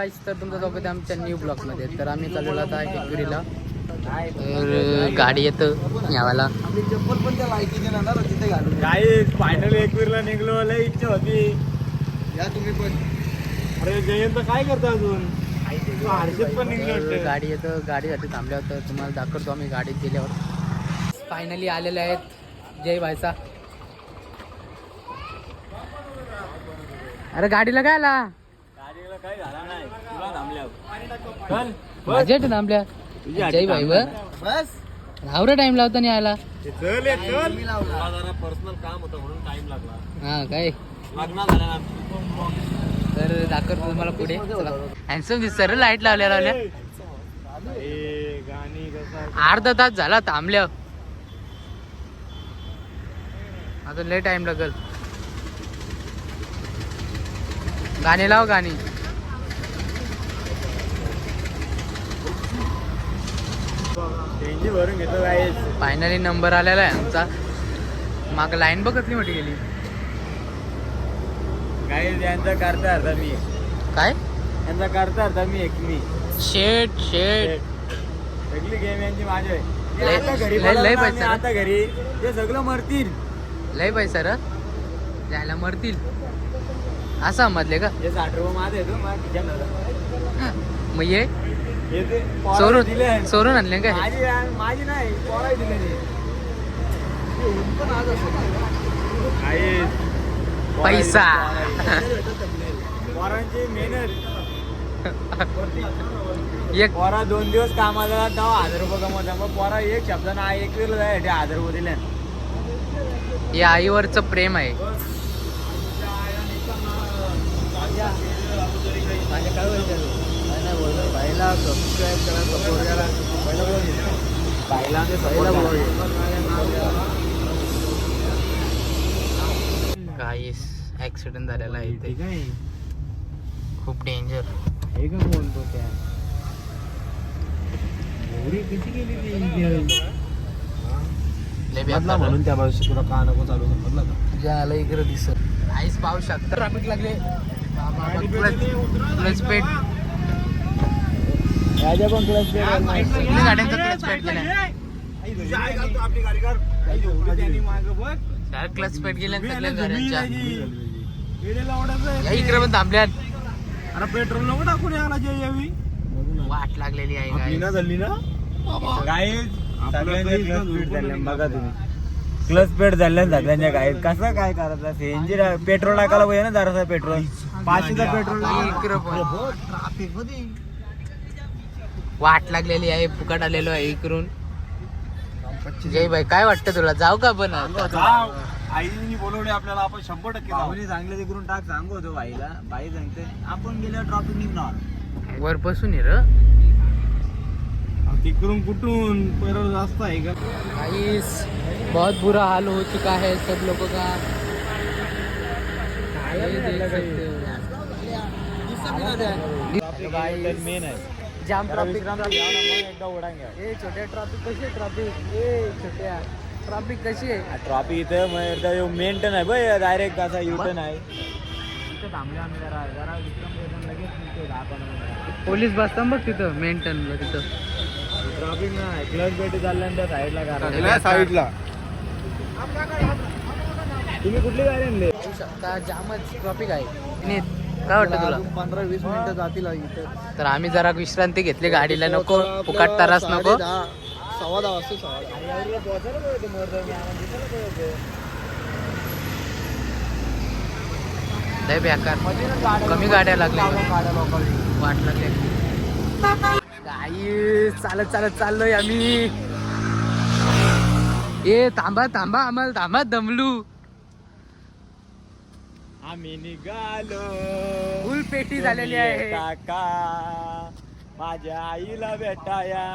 तर तुमचं स्वागत आहे आमच्या न्यू ब्लॉकमध्ये तर आम्ही चाललेलो आता एकविरीला तर गाडी येतं यावाला काही फायनल एकवीरला निघलो. लय इच्छा होती. या तुम्ही पण. अरे जयंत काय करतो अजून? हर्षद पण निघलो. गाडी येतं गाडीसाठी थांबल्यावर तर तुम्हाला दाखवतो आम्ही गाडीत गेल्यावर. फायनली आलेले आहेत जय भाईचा. अरे गाडीला काय आला? काही झाला नाही. तुला थांबल्यावर. चल बजेट थांबल्या. तुझी आधी जय भाई बस. टाइम लावता नाही आला चल मला जरा पर्सनल काम होतं म्हणून टाइम लागला. हा काय? लग्न झालं ना तर दाखवतो तुम्हाला पुढे. हॅन्सम दिसत लाइट लावल्या लावल्या. ए, गाणी कसं अर्धा तास झाला थांबल्या आता लय टाइम लागल. गाणी लाव गाणी. त्यांची भरून घेतो काय फायनली नंबर आलेला आहे आमचा. माग लाईन बघ कसली मोठी गेली. काही त्यांचा करता अर्धा मी. काय? यांचा करता अर्धा मी एक मी. शेट शेट सगळी गेम यांची माझी आहे. आता घरी लय- पैसा? आता घरी. ते सगळं मरतील. लय पैसा र जायला मरतील. असं समजले का? हे साठ रुपये माझं येतो मग ये. चोरून दिले चोरून आणले काय माझी माझी नाही पोराही दिले. पैसा. पोरांची मेहनत. एक पोरा दोन दिवस कामाला तेव्हा हजार रुपये कमवतात. मग पोरा एक शब्द ना एक हजार रुपये दिले. हे आईवरचं प्रेम आहे. बाईला सबस्क्राईब करा सपोर्ट करा. ऍक्सिडेंट झालेला आहे आहे. खूप डेंजर हे का बोलतो त्या? एवढी गेली ती. म्हणून त्या बाजूशी तुला का नको चालू समजलं का? ज्याला इकडे दिसत. आईस पाहू शकता. ट्रॅफिक लागले. पेट राजा पण क्लास सगळ्या गाड्यांचा क्लच पेट केला. आपली गाडी कर. त्यांनी मागं बघ. क्लच पेट गेल्या सगळ्या तुम्ही गाड्यांच्या इकडे पण थांबल्यात. अरे पेट्रोल नको टाकून याला जे यावी वाट लागलेली आहे आपली ना झाली ना? झाल्या, बघा तुम्ही. क्लच पेट झाल्या सगळ्यांच्या काय कसं काय करायचं सीएनजी पेट्रोल टाकायला पाहिजे ना जरासा पेट्रोल पाचशेचा पेट्रोल ट्राफिकमध्ये वाट लागलेली आहे फुकट आलेलो आहे इकडून. जय भाई काय वाटतं तुला? जाऊ का पण आईनी बोलवले आपल्याला आपण शंभर टक्के जाऊ. सांगले तिकडून टाक सांगू होतो बाईला. बाई सांगते आपण गेल्यावर ट्रॉफिक निघणार. वर बसून ये र. तिकडून कुठून? परत जास्त आहे का? गाइस बहुत बुरा हाल हो चुका है सब लोगों का. ये देख सकते हो. मेन आहे. जाम ट्रॉफिक एकदा उडांगे ए छोट्या ट्रॉफिक कशी आहे ट्रॉफिक ए छोट्या ट्रॉफिक कशी आहे? ट्रॉफिक इथे मग एकदा मेंटेन आहे बघ डायरेक्ट असा युटर्न आहे. इथे थांबले आम्ही जरा जरा विक्रम लगेच निघतो दहा पंधरा. पोलीस बसतात बघ तिथं मेंटेनला तिथं. ट्रॉफिक नाही क्लच पेटी चालल्यानंतर साईडला करा साईडला तुम्ही कुठली गाडी आणली? शकता जामच ट्रॉफिक आहे. काय वाटतं तुला? पंधरा वीस मिनिटं जातील तर आम्ही जरा विश्रांती घेतली गाडीला नको. फुकाट तरास नको. सव्वा दहा वाजता लय बेकार. कमी गाड्या लागल्या वाट लागली. चालत चालत चाललोय आम्ही. ए थांबा थांबा आम्हाला थांबा दमलू. आम्ही निघालो. फुल पेटी झालेली आहे. काका माझ्या आईला भेटाया.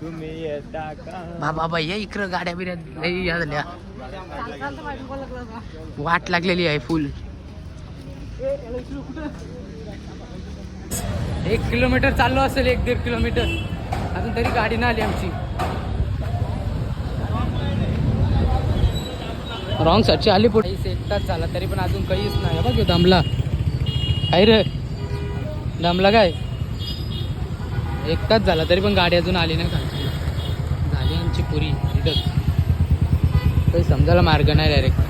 तुम्ही येता का? बाबा बाई या इकडं गाड्या बिड्या लई या झाल्या. वाट लागलेली आहे फुल. एक किलोमीटर चाललो असेल एक दीड किलोमीटर. अजून तरी गाडी नाही आली आमची. रॉंग साईडची आली पुढे. एक तास झाला तरी पण अजून काहीच नाही. बघ दमला. काय रे. दमला काय? एक तास झाला तरी पण गाडी अजून आली नाही खालची झाली आमची पुरी. काही समजायला मार्ग नाही डायरेक्ट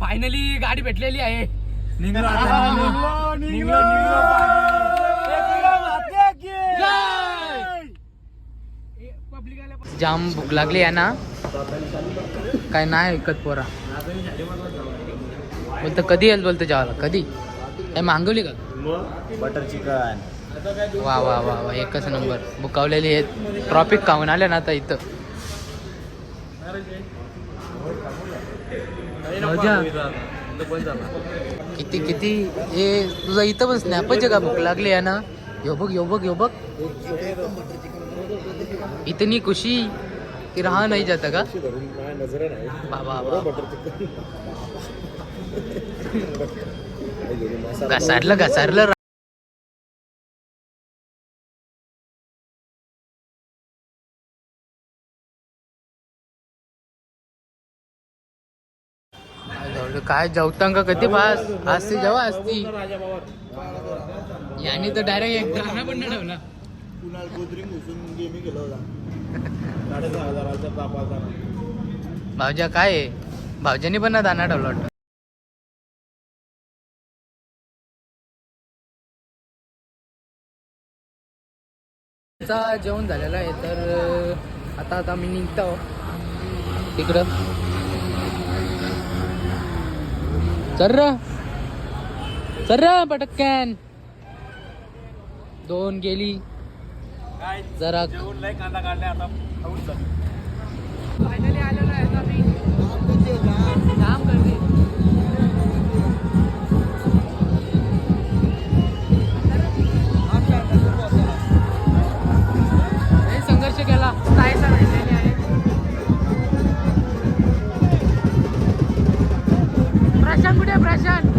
फायनली गाडी भेटलेली आहे. जाम भूक लागली आहे ना. काय नाही ऐकत पोरा. बोलतो कधी येईल बोलतो जेवायला? कधी? काय मागवली का? Butter chicken. वा वा वा वा एकच नंबर. बुकावलेली आहेत. ट्रॉफिक खाऊन आले ना आता इथं. किती किती? हे तुझा इथं पण स्नॅपच का? भूक लागली आहे ना? यो बघ यो बघ यो बघ. इतनी खुशी. की रहा नाही जाता का? बाबा बाबा घसारलं घसारलं काय जेवतांका कधी फास असती जेव्हा असती. याने तर डायरेक्ट एक गाणं पण ठेवला. कुणाल गोदरी घुसून गेमी केला होता. साडेसहा हजाराचा तापाचा भावजा काय आहे? भावजानी पण ना दाना ठेवला वाटतं. चा जेवण झालेलं आहे तर आता आता मी निघतो. तिकडं चर चर चल पटक्कन दोन गेली. जरा कांदा काढलाय आता. फायनली आलेलो आहे काम करते. संघर्ष केला. आहे. प्रशांत कुठे प्रशांत.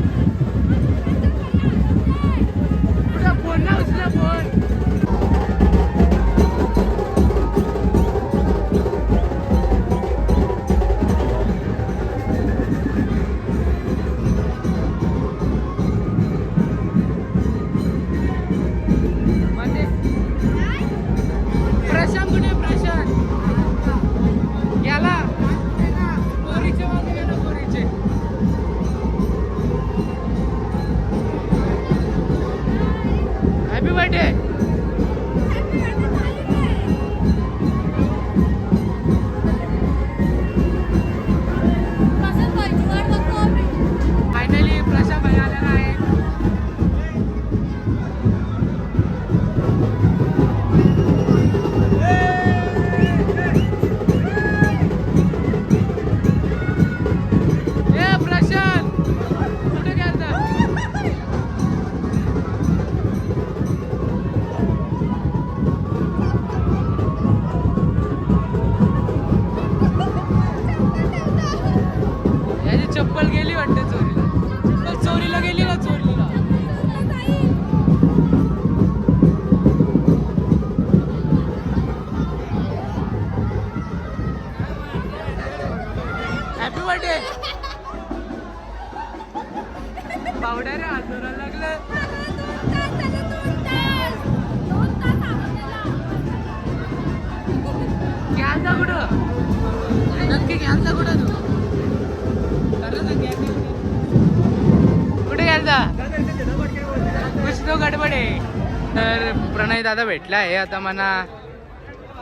तर प्रणय दादा भेटला आहे. आता मला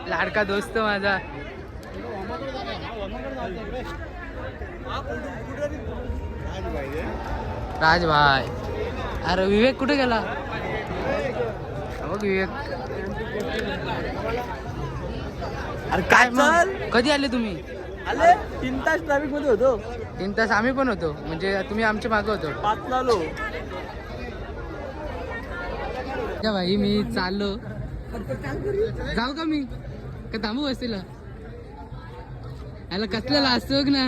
लाडका दोस्त माझा. राज भाई अरे विवेक कुठे गेला? विवेक. अरे काय मग? कधी आले तुम्ही? आले? तीन तास ट्रॅफिकमध्ये होतो. तीन तास आम्ही पण होतो. म्हणजे तुम्ही आमच्या मागं होतो. पाच आलो. या भाई मी चाललो. जाऊ का मी? का थांबू बसतील? याला कसलेला असतो ना?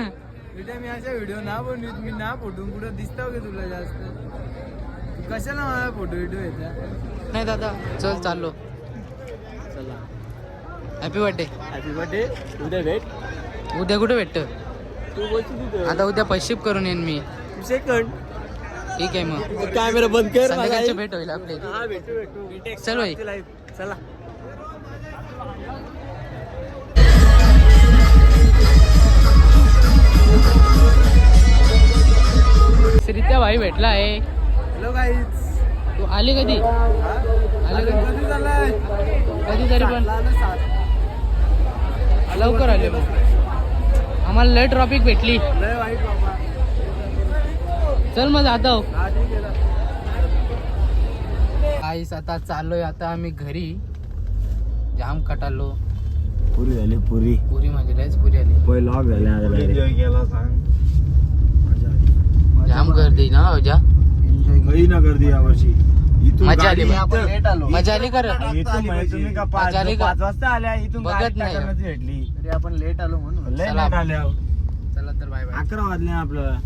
बेटा मी अशा व्हिडिओ ना बनवीत मी ना फोटो पुढं दिसतो का तुला जास्त? कशाला मला फोटो व्हिडिओ येतात नाही दादा चल चाललो. चला. हॅपी बर्थडे हॅपी बर्थडे उद्या भेट. उद्या कुठे भेटत तू बोलशील तिथं. आता उद्या पैशिप करून येईन मी. सेकंड. ठीक आहे मग. कॅमेरा बंद कर संध्याकाळची भेट होईल आपली. हा चल भाई चला. श्रीत्या भाई भेटला आहे. हॅलो गाईज तू आले कधी? आले कधी? कधी कधीतरी पण. लवकर आले मग. आम्हाला लय ट्रॉफिक भेटली. लय वाईट चल मग हा ना. आईस आता चाललोय आता आम्ही घरी. जाम कटालो. पुरी झाली पुरी. पुरी म्हणजे लयच पुरी आली. पहिले लॉक झाले सांग. जाम गर्दी ना अजा काही ना गर्दी यावर्षी मजा आली मजा आली कर मजा आली? पाच वाजता आल्या इथून बघत नाही. भेटली. तरी आपण लेट आलो म्हणून. चला तर बाय बाय. अकरा वाजले आपलं.